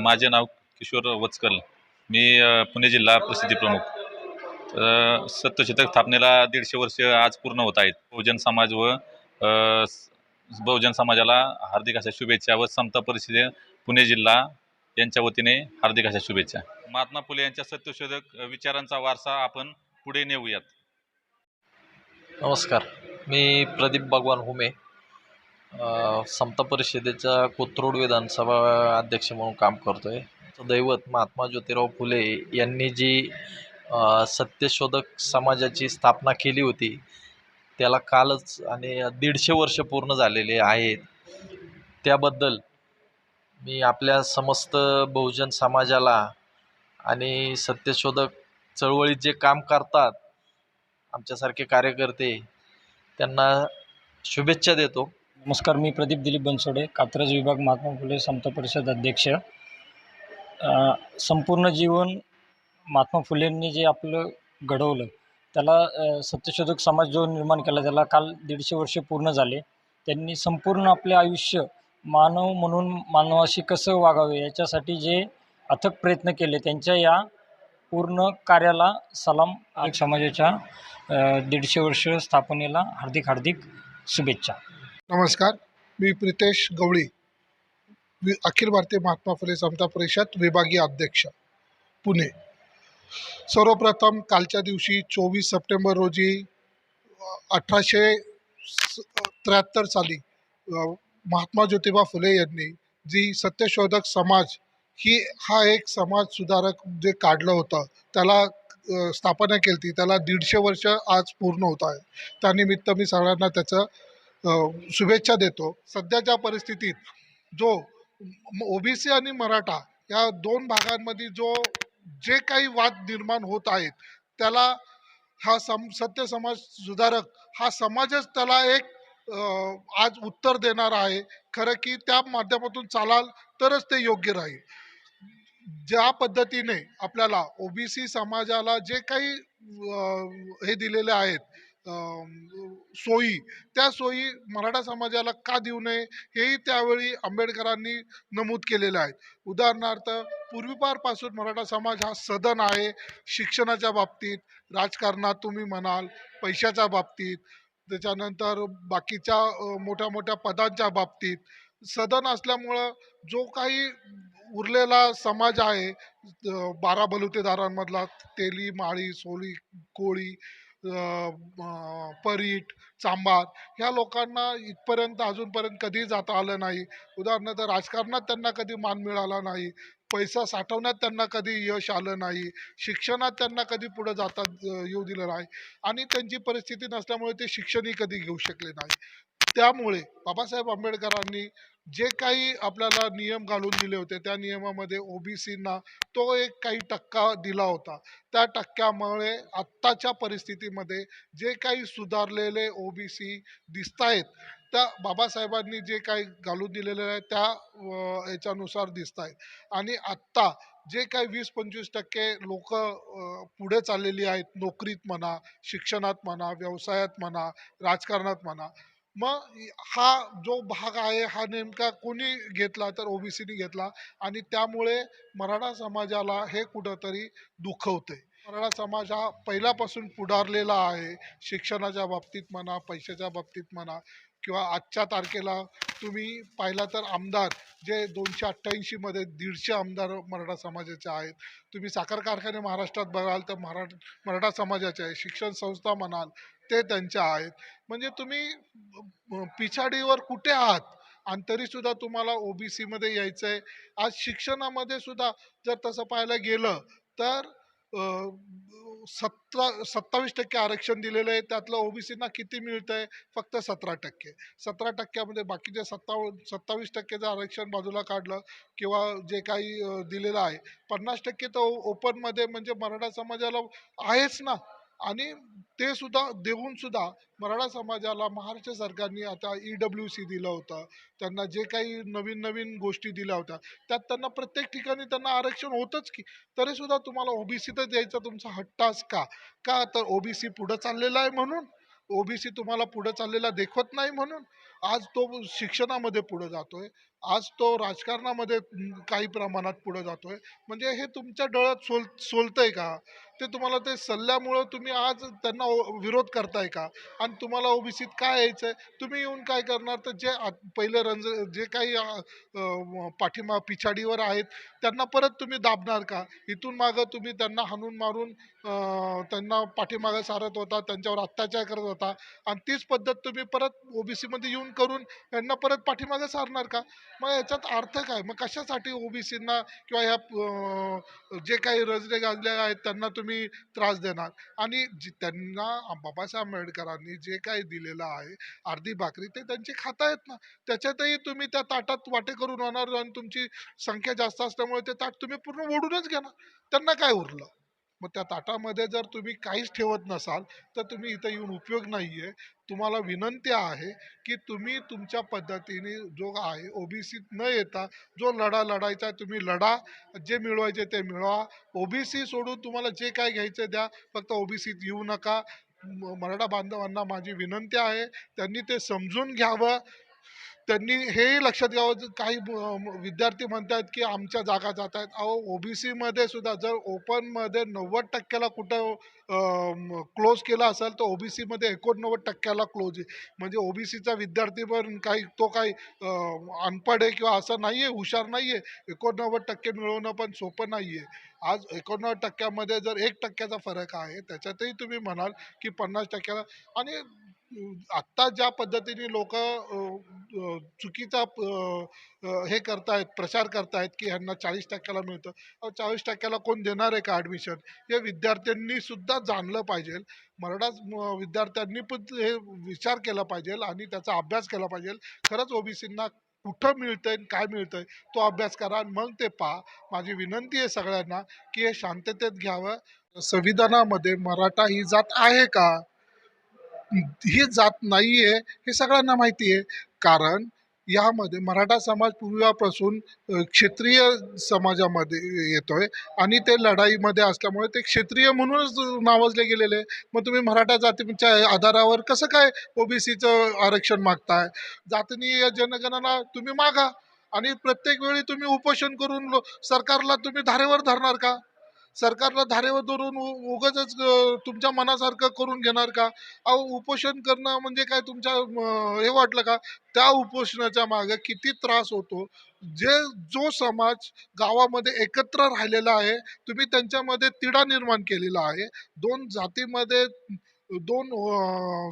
माझे नाव किशोर वचकल. मी पुणे जिल्हा प्रसिद्धी प्रमुख. सत्यशतक स्थापनेला दीडशे वर्ष आज पूर्ण होत आहेत. बहुजन समाज व बहुजन समाजाला हार्दिक अशा शुभेच्छा व समता परिषदे पुणे जिल्हा यांच्या वतीने हार्दिक अशा शुभेच्छा. महात्मा फुले यांच्या सत्यशोधक विचारांचा वारसा आपण पुढे नेऊयात. नमस्कार. मी प्रदीप भगवान हुमे. समता परिषदेच्या कोथरूड विधानसभा अध्यक्ष म्हणून काम करतो आहे दैवत महात्मा ज्योतिराव फुले यांनी जी सत्यशोधक समाजाची स्थापना केली होती त्याला कालच आणि दीडशे वर्ष पूर्ण झालेले आहेत. त्याबद्दल मी आपल्या समस्त बहुजन समाजाला आणि सत्यशोधक चळवळीत जे काम करतात आमच्यासारखे कार्यकर्ते त्यांना शुभेच्छा देतो. नमस्कार मी प्रदीप दिलीप बनसोडे कात्रज विभाग महात्मा फुले समता परिषद अध्यक्ष. संपूर्ण जीवन महात्मा फुलेंनी जे आपलं घडवलं त्याला सत्यशोधक समाज जो निर्माण केला त्याला काल दीडशे वर्ष पूर्ण झाले. त्यांनी संपूर्ण आपले आयुष्य मानव म्हणून मानवाशी कसं वागावे याच्यासाठी जे अथक प्रयत्न केले त्यांच्या या पूर्ण कार्याला सलाम समाजाच्या दीडशे वर्ष स्थापनेला हार्दिक हार्दिक शुभेच्छा. नमस्कार मी प्रितेश गवळी वि अखिल भारतीय महात्मा फुले समता परिषद विभागीय अध्यक्ष पुणे. सर्वप्रथम कालच्या दिवशी चोवीस सप्टेंबर रोजी अठराशे त्र्याहत्तर साली महात्मा ज्योतिबा फुले यांनी जी सत्यशोधक समाज ही हा एक समाज सुधारक जे काढलं होतं त्याला स्थापना केली होती त्याला दीडशे वर्ष आज पूर्ण होत आहे. त्यानिमित्त मी सगळ्यांना त्याचं शुभेच्छा देतो. सध्याच्या परिस्थितीत जो ओबीसी आणि मराठा या दोन भागांमध्ये जो जे काही वाद निर्माण होत आहेत त्याला हा सम सत्य समाज सुधारक हा समाजच त्याला एक आज उत्तर देणार आहे. खरं की त्या माध्यमातून चालाल तरच ते योग्य राहील. ज्या पद्धतीने आपल्याला ओबीसी समाजाला जे काही हे दिलेले आहेत सोयी. त्या सोयी मराठा समाजाला का देऊ नये हेही त्यावेळी आंबेडकरांनी नमूद केलेलं आहे. उदाहरणार्थ पूर्वीपारपासून मराठा समाज हा सदन आहे शिक्षणाच्या बाबतीत राजकारणात तुम्ही म्हणाल पैशाच्या बाबतीत त्याच्यानंतर बाकीच्या मोठ्या मोठ्या पदांच्या बाबतीत. सदन असल्यामुळं जो काही उरलेला समाज आहे बारा बलुतेदारांमधला तेली माळी सोळी कोळी परीट चांभार ह्या लोकांना इथपर्यंत अजूनपर्यंत कधी जाता आलं नाही. उदाहरणार्थ राजकारणात त्यांना कधी मान मिळाला नाही पैसा साठवण्यात त्यांना कधी यश आलं नाही शिक्षणात त्यांना कधी पुढे जाता येऊ दिलं नाही आणि त्यांची परिस्थिती नसल्यामुळे ते शिक्षणही कधी घेऊ शकले नाही. त्यामुळे बाबासाहेब आंबेडकरांनी जे काही आपल्याला नियम घालून दिले होते त्या नियमामध्ये ओबीसींना तो एक काही टक्का दिला होता. त्या टक्क्यामुळे आत्ताच्या परिस्थितीमध्ये जे काही सुधारलेले ओबीसी दिसत आहेत त्या बाबासाहेबांनी जे काही घालून दिलेले आहे त्या याच्यानुसार दिसत आहेत आणि आत्ता जे काही वीस पंचवीस टक्के लोक पुढे चाललेली आहेत नोकरीत म्हणा शिक्षणात म्हणा व्यवसायात म्हणा राजकारणात म्हणा मग हा जो भाग आहे हा नेमका कोणी घेतला तर ओबीसीने घेतला आणि त्यामुळे मराठा समाजाला हे कुठंतरी दुखवते मराठा समाज हा पहिल्यापासून पुढारलेला आहे. शिक्षणाच्या बाबतीत म्हणा पैशाच्या बाबतीत म्हणा किंवा आजच्या तारखेला तुम्ही पाहिला तर आमदार जे दोनशे अठ्ठ्याऐंशीमध्ये दीडशे आमदार मराठा समाजाचे आहेत. तुम्ही साखर कारखाने महाराष्ट्रात बघाल तर मराठ मराठा समाजाचे आहे. शिक्षण संस्था म्हणाल ते त्यांच्या आहेत. म्हणजे तुम्ही पिछाडीवर कुठे आहात? आणि तरीसुद्धा तुम्हाला ओ बी सीमध्ये यायचं आहे आज शिक्षणामध्ये सुद्धा जर तसं पाहायला गेलं तर सतरा सत्तावीस टक्के आरक्षण दिलेलं आहे. त्यातलं ओबीसीना किती मिळतं आहे फक्त सतरा टक्के. सतरा टक्क्यामध्ये बाकीचे सत्ताव सत्तावीस टक्केचं आरक्षण बाजूला काढलं किंवा जे काही दिलेलं आहे पन्नास टक्के तर ओपनमध्ये म्हणजे मराठा समाजाला आहेच ना. आणि ते सुद्धा देऊन सुद्धा मराठा समाजाला महाराष्ट्र सरकारने आता ई डब्ल्यू सी दिलं होतं. त्यांना जे काही नवीन नवीन गोष्टी दिल्या होत्या त्यात त्यांना प्रत्येक ठिकाणी त्यांना आरक्षण होतंच की. तरी सुद्धा तुम्हाला ओबीसीतच द्यायचा तुमचा हट्टास का? का तर ओबीसी पुढं चाललेला आहे म्हणून? ओबीसी तुम्हाला पुढं चाललेला देखवत नाही म्हणून? आज तो शिक्षणामध्ये पुढं जातोय. आज तो राजकारणामध्ये काही प्रमाणात पुढं जातोय. म्हणजे हे तुमच्या डोळ्यात सोल सोलतंय का? ते तुम्हाला ते सल्ल्यामुळं तुम्ही आज त्यांना ओ- विरोध करताय का? आणि तुम्हाला ओबीसीत काय यायचं आहे तुम्ही येऊन काय करणार? तर जे आत- पहिले रंज जे काही अं, पाठीमा पिछाडीवर आहेत त्यांना परत तुम्ही दाबणार का? इथून मागं तुम्ही त्यांना हाणून मारून त्यांना पाठीमागं सारत होता त्यांच्यावर अत्याचार करत होता आणि तीच पद्धत तुम्ही परत ओबीसीमध्ये येऊन करून त्यांना परत पाठीमागं सारणार का? मग याच्यात अर्थ काय? मग कशासाठी ओबीसींना किंवा ह्या जे काही रजरे गाजले आहेत त्यांना तुम्ही त्रास देणार. आणि जी त्यांना बाबासाहेब आंबेडकरांनी जे काही दिलेलं आहे अर्धी भाकरी ते त्यांची आहेत ना. त्याच्यातही तुम्ही त्या ताटात वाटे करून होणार आणि तुमची संख्या जास्त असल्यामुळे ते ताट तुम्ही पूर्ण ओढूनच घेणार. त्यांना काय उरलं? मग त्या ताटामध्ये जर तुम्ही काहीच ठेवत नसाल तर तुम्ही इथं येऊन उपयोग नाही आहे तुम्हाला विनंती आहे की तुम्ही तुमच्या पद्धतीने जो आहे ओबीसीत न येता जो लढा लढायचा तुम्ही लढा जे मिळवायचे ते मिळवा. ओबीसी सोडून तुम्हाला जे काय घ्यायचं द्या फक्त ओबीसीत येऊ नका. म- मराठा बांधवांना माझी विनंती आहे त्यांनी ते समजून घ्यावं. त्यांनी हेही लक्षात घ्यावं काही विद्यार्थी म्हणतात की आमच्या जागा जात आहेत अहो ओ बी सीमध्ये सुद्धा जर ओपनमध्ये नव्वद टक्क्याला कुठं क्लोज केला असेल तर ओ बी सीमध्ये एकोणनव्वद टक्क्याला क्लोज आहे. म्हणजे ओबीसीचा विद्यार्थी पण काही तो काही अनपढ आहे किंवा असं नाही आहे हुशार नाही आहे एकोणनव्वद टक्के मिळवणं पण सोपं नाही आहे आज एकोणनव्वद टक्क्यामध्ये जर एक टक्क्याचा फरक आहे त्याच्यातही तुम्ही म्हणाल की पन्नास टक्क्याला. आणि आत्ता ज्या पद्धतीने लोक चुकीचा हे करतायत प्रचार करतायत की ह्यांना चाळीस टक्क्याला मिळतं. चाळीस टक्क्याला कोण देणार आहे का ॲडमिशन हे विद्यार्थ्यांनी सुद्धा जाणलं पाहिजे. मराठा विद्यार्थ्यांनी पण हे विचार केला पाहिजे आणि त्याचा अभ्यास केला पाहिजे. खरंच ओबीसींना कुठं मिळतंय आणि काय मिळतंय तो अभ्यास करा आणि मग ते पहा. माझी विनंती आहे सगळ्यांना की हे शांततेत घ्यावं. संविधानामध्ये मराठा ही जात आहे का? ही जात नाही आहे हे सगळ्यांना माहिती आहे कारण यामध्ये मराठा समाज पूर्वीपासून क्षेत्रीय समाजामध्ये समाजामध्ये येतोय आणि ते लढाईमध्ये असल्यामुळे ते क्षेत्रीय म्हणूनच नावाजले गेलेले आहे. मग तुम्ही मराठा जातीच्या आधारावर कसं काय ओबीसीचं आरक्षण मागताय? जातनीय जनगणना तुम्ही मागा आणि प्रत्येक वेळी तुम्ही उपोषण करून लो- सरकारला तुम्ही धारेवर धरणार का? सरकारला धारेवर धरून उगच तुमच्या मनासारखं करून घेणार का? अहो उपोषण करणं म्हणजे काय तुमच्या हे वाटलं का? त्या उपोषणाच्या मागे किती त्रास होतो? जे जो समाज गावामध्ये एकत्र राहिलेला आहे तुम्ही त्यांच्यामध्ये तिढा निर्माण केलेला आहे. दोन जातीमध्ये दोन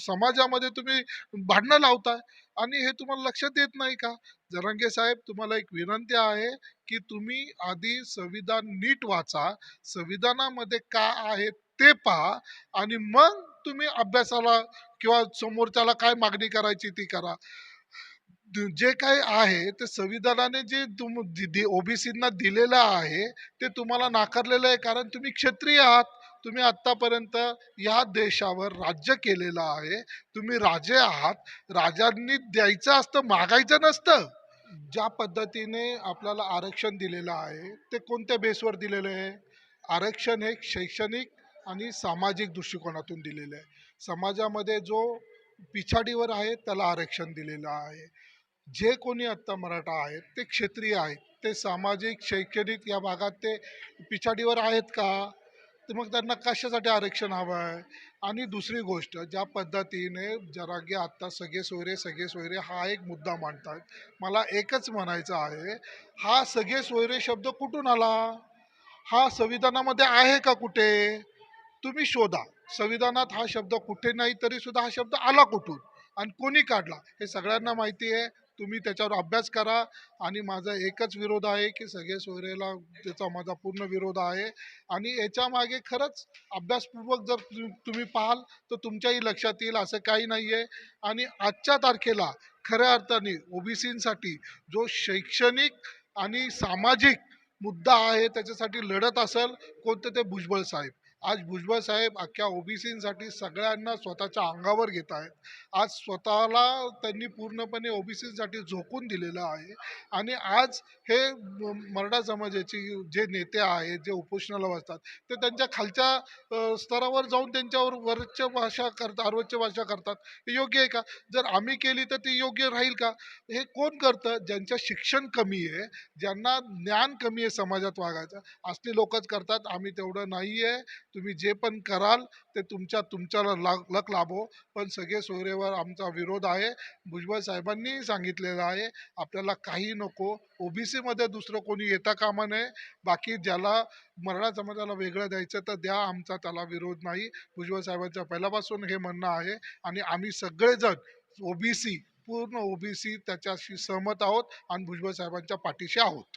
समाजामध्ये तुम्ही भांडणं लावताय. आणि हे तुम्हाला लक्षात येत नाही का? जरांगे साहेब तुम्हाला एक विनंती आहे की तुम्ही आधी संविधान नीट वाचा संविधानामध्ये काय आहे ते पहा आणि मग तुम्ही अभ्यासाला किंवा समोरच्याला काय मागणी करायची ती करा. जे काय आहे ते संविधानाने जे तुम ओबीसींना दिलेलं आहे ते तुम्हाला नाकारलेलं आहे कारण तुम्ही क्षत्रिय आहात. तुम्ही आत्तापर्यंत या देशावर राज्य केलेलं आहे. तुम्ही राजे आहात. राजांनी द्यायचं असतं मागायचं नसतं. ज्या पद्धतीने आपल्याला आरक्षण दिलेलं आहे ते कोणत्या बेसवर दिलेलं आहे? आरक्षण हे शैक्षणिक आणि सामाजिक दृष्टिकोनातून दिलेलं आहे. समाजामध्ये जो पिछाडीवर आहे त्याला आरक्षण दिलेलं आहे. जे कोणी आत्ता मराठा आहेत ते क्षेत्रीय आहेत ते सामाजिक शैक्षणिक या भागात ते पिछाडीवर आहेत का? तर मग त्यांना कशासाठी आरक्षण हवं आहे? आणि दुसरी गोष्ट ज्या पद्धतीने जरागे आत्ता सगळे सोयरे सगळे सोयरे हा एक मुद्दा मांडतात. मला एकच म्हणायचं आहे हा सगळे सोयरे शब्द कुठून आला? हा संविधानामध्ये आहे का कुठे? तुम्ही शोधा. संविधानात हा शब्द कुठे नाही तरी सुद्धा हा शब्द आला कुठून? आणि कोणी काढला? हे सगळ्यांना माहिती आहे. तुम्ही त्याच्यावर अभ्यास करा आणि माझा एकच विरोध आहे की सगळे सोयरेला त्याचा माझा पूर्ण विरोध आहे. आणि याच्या मागे खरंच अभ्यासपूर्वक जर तुम्ही पाहाल तर तुमच्याही लक्षात येईल असं काही नाही आहे आणि आजच्या तारखेला खऱ्या अर्थाने ओबीसींसाठी जो शैक्षणिक आणि सामाजिक मुद्दा आहे त्याच्यासाठी लढत असेल कोणतं ते भुजबळ साहेब. आज भुजबळ साहेब अख्ख्या ओबीसींसाठी सगळ्यांना स्वतःच्या अंगावर घेत आहेत. आज स्वतःला त्यांनी पूर्णपणे ओबीसीसाठी झोकून दिलेलं आहे. आणि आज हे मराठा समाजाची जे नेते आहेत जे उपोषणाला बसतात ते त्यांच्या खालच्या स्तरावर जाऊन त्यांच्यावर वरच्च भाषा करतात अर्वच्य भाषा करतात. हे योग्य आहे का? जर आम्ही केली तर ती योग्य राहील का? हे कोण करतं? ज्यांचं शिक्षण कमी आहे ज्यांना ज्ञान कमी आहे समाजात वागायचं असली लोकच करतात. आम्ही तेवढं नाही आहे तुम्ही जे पण कराल ते तुमच्या तुमच्याला लाग लक लाभो. पण सगळे सोयरेवर आमचा विरोध आहे. भुजबळ साहेबांनी सांगितलेलं आहे आपल्याला काही नको. ओबीसीमध्ये दुसरं कोणी येता कामा नये. बाकी ज्याला मराठा समाजाला वेगळं द्यायचं तर द्या आमचा त्याला विरोध नाही. भुजबळ साहेबांच्या पहिल्यापासून हे म्हणणं आहे आणि आम्ही सगळेजण ओबीसी पूर्ण ओबीसी त्याच्याशी सहमत आहोत आणि भुजबळ साहेबांच्या पाठीशी आहोत.